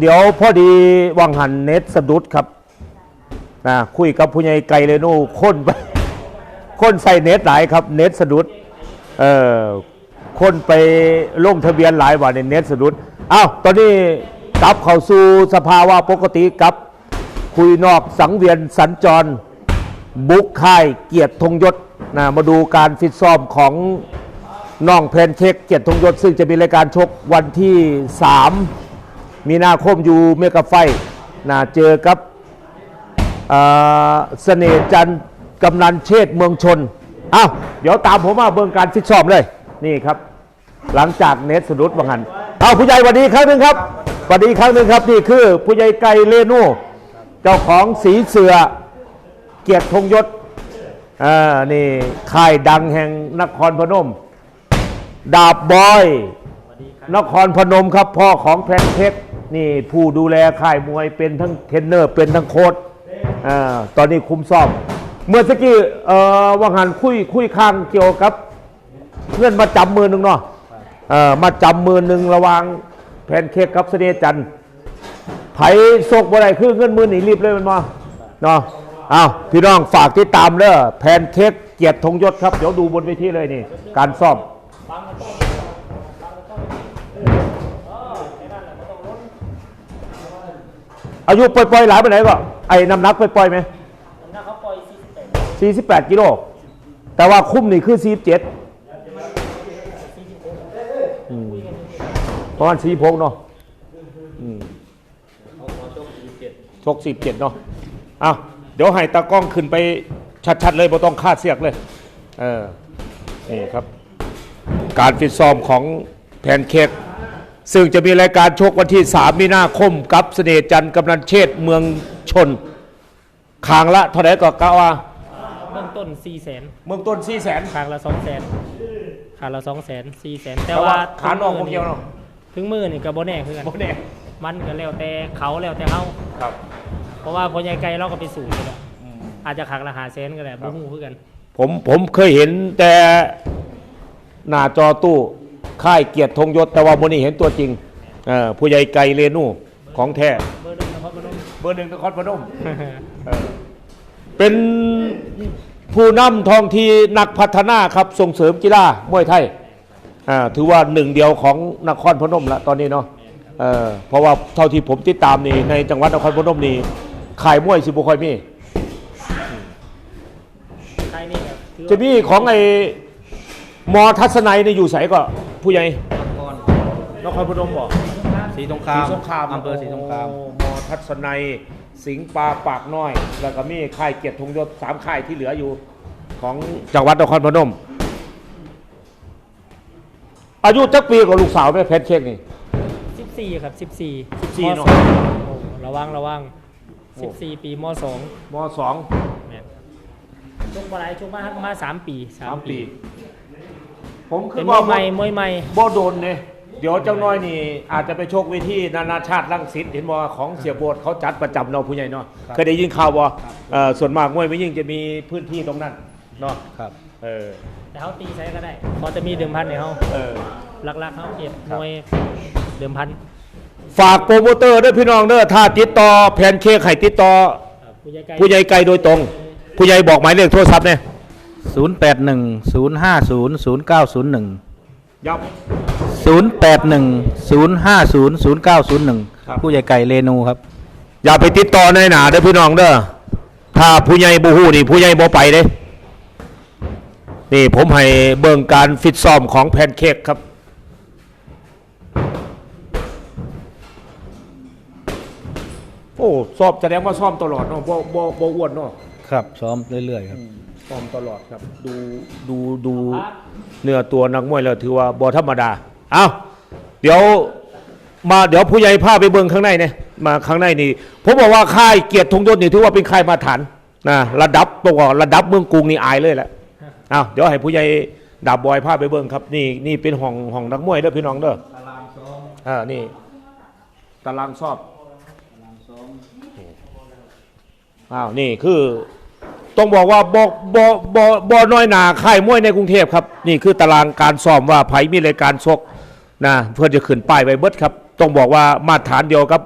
เดี๋ยวพอดีวังหันเน็ตสะดุดครับนะคุยกับผู้ใหญ่ไกลเลยนู่คนไปคนใส่เน็ตหลายครับเน็ตสะดุดเอ่อคนไปลงทะเบียนหลายวันในเน็ตสะดุดอ้าวตอนนี้กลับเข้าสู่สภาวะปกติกับคุยนอกสังเวียนสัญจร บุกค่ายเกียรติธงยศนะมาดูการฟิตซ้อมของน้องแพนเค้กเกียรติธงยศซึ่งจะมีรายการชกวันที่ 3 มีนาคมอยู่เมกะไฟนะเจอกับเสน่ห์จันกำนันเชษเมืองชนอ้าวเดี๋ยวตามผมมาเบิ่งการฟิตซ้อมเลย นี่ครับ หลังจากเนสสะดุดบังหันเอาผู้ใหญ่สวัสดีครั้งหนึ่งครับสวัสดีครั้งหนึ่งครับนี่คือผู้ใหญ่ไก่เลนูเจ้าของสีเสือเกียรติธงยศอ่านี่ค่ายดังแห่งนครพนม ดาบบอย นครพนมครับพ่อของแพนเพชร นี่ผู้ดูแลค่ายมวยเป็นทั้งเทรนเนอร์เป็นทั้งโค้ชอ่าตอนนี้คุมซ้อม เมื่อสักกี้เอ่อวังหันคุยคุยข้างเกี่ยวกับเงื่อนมาจำมือหนึ่งเนาะเอ่อมาจำมือหนึ่งระหวางแพนเค้กกับเสน่ห์จันทร์ไผโศกบ่ได้คือเงินมือหนีรีบเลยมันมาเนาะอ้าพี่น้องฝากติดตามเด้อแพนเค้กเกียรติธงยศครับ เดี๋ยวดูบนเวทีเลยนี่ การซ่อม อายุปล่อยๆหลายไปไหนก็ไอ้น้ำหนักปล่อยๆไหมถ้าเขาปล่อย48 48กิโลแต่ว่าคุ้มนี่คือ47อืมประมาณ46เนาะอืมชก47เนาะอ้าวเดี๋ยวให้ตากล้องขึ้นไปชัดๆเลยบ่ต้องคาดเสียกเลยเออนี่ครับ การฟิตซ้อมของแพนเค้ก ซึ่งจะมีรายการชกวันที่ 3 มีนาคมกับเสน่ห์จันทร์กำนันเชษฐ์เมืองชนคางละเท่าไหร่ก็กะว่าเบื้องต้น4 0 0 0 0เมืองต้น4 0 0 0 0น0ครั้งละ2 0 0 0 0 0ครั้งละ2 0 0 0 0 4 0 0 0 0แต่แต่ว่าว่าขานอกพวกเกี่ยวเนาะถึงมือนี่ก็บ่แน่คือกันโมเน่มันก็แล้วแต่เขาแล้วแต่เฮาครับ เพราะว่าพอใหญ่ไกลเราก็ไปสู่อยู่แล้วอาจจะครั้งละ5แสนก็ได้บ่ฮู้คือกัน ผมผมเคยเห็นแต่หน้าจอตู้ ค่ายเกียรติธงยศแต่ว่าโมนี่เห็นตัวจริงเออผู้ใหญ่ไกลเรนูของแท้เบอร์หนึงนครพนมเบอร์หนึ่งนครพนมเออเป็นผู้นำท้องที่นักพัฒนาครับส่งเสริมกีฬามวยไทยอ่าถือว่าหนึ่งเดียวของนครพนมละตอนนี้เนาะเออเพราะว่าเท่าที่ผมติดตามนี่ในจังหวัดนครพนมนี่ขายมวยสิบุคอยมีใครนี่ครับถือจะมีของไอ้มอทัศนัยนี่อยู่ใสก็ ผู้ใหญ่นครพนมบอกสีสงครามศรีสงครามอำเภอสีสงครามโอ้มอทัศนัย สิงห์ปลาปากน้อย แล้วก็มีค่ายเกียรติธงยศสามค่ายที่เหลืออยู่ ของจังหวัดนครพนม อายุจักปีกับลูกสาวแม่เพชรเช็คนี่14ครับ14 14เนอะมสองโอ้ระวังระวังโอ้14ปีมสองมสองแม่นช่วงบ่หลายช่วงมาฮักมาสามปีสามปี ผมคืเป็อนมว่าวยใหม่มวยใหม่ บ่โดนเนี่ยเดี๋ยวเจ้าน้อยนี่ อาจจะไปโชคเวทีนานาชาติลังสิตเห็นบ่ของเสียโบดเขาจัดประจำเนาะผู้ใหญ่เนาะเคยได้ยินข่าวบ่เอ่อส่วนมากมวยไม่ยิ่งจะมีพื้นที่ตรงนั้นเนาะครับ เออแต่เขาตีใช้ก็ได้พอจะมีเดิมพันในเขาเออ หลักๆเขาเก็บครับมวยเดิมพันฝากโปรโมเตอร์ด้วยพี่น้องเด้อถ้าติดต่อแพนเค้กให้ติดต่อผู้ใหญ่ไกลผู้ใหญ่ไกลโดยตรง ผู้ใหญ่บอกหมายเลขโทรศัพท์เนี่ย 081 050 0901ยับ081 050 0901ครับผู้ใหญ่ไก่เรนูครับอย่าไปติดต่อในหนาเด้อพี่น้องเด้อถ้าผู้ใหญ่บูฮู้นี่ผู้ใหญ่บ่ไปเด้นี่ผมให้เบิ่งการฟิตซ้อมของแพนเค้กครับ โอ้ซ้อมแสดงว่าซ้อมตลอดเนาะบ่บ่บ่อ้วนเนาะครับซ้อมเรื่อยๆครับ ซ้อมตลอดครับ ดูดูดูเนื้อตัวนักมวยแล้วถือว่าบ่ธรรมดา เอาเดี๋ยวมาเดี๋ยวผู้ใหญ่พาไปเบิ่งข้างในเนี่ยมาข้างในนี่ผมบอกว่าค่ายเกียรติธงยศนี่ถือว่าเป็นค่ายมาตรฐานนะระดับบอกว่าระดับเมืองกรุงนี่อายเลยแหละเอ้าเดี๋ยวให้ผู้ใหญ่ดาบบอยพาไปเบิ่งครับ นี่นี่เป็นห้องห้องนักมวยเด้อพี่น้องเด้ออ่านี่ตารางสอบอ้าวนี่คือ ต้องบอกว่าบอบอบอบอน้อยหนาค่ายมวยในกรุงเทพครับ นี่คือตารางการซ้อมว่าไผมีรายการชกนะเพื่อจะขึ้นป้ายไปเบิดครับ ต้องบอกว่ามาตรฐานเดียวกับ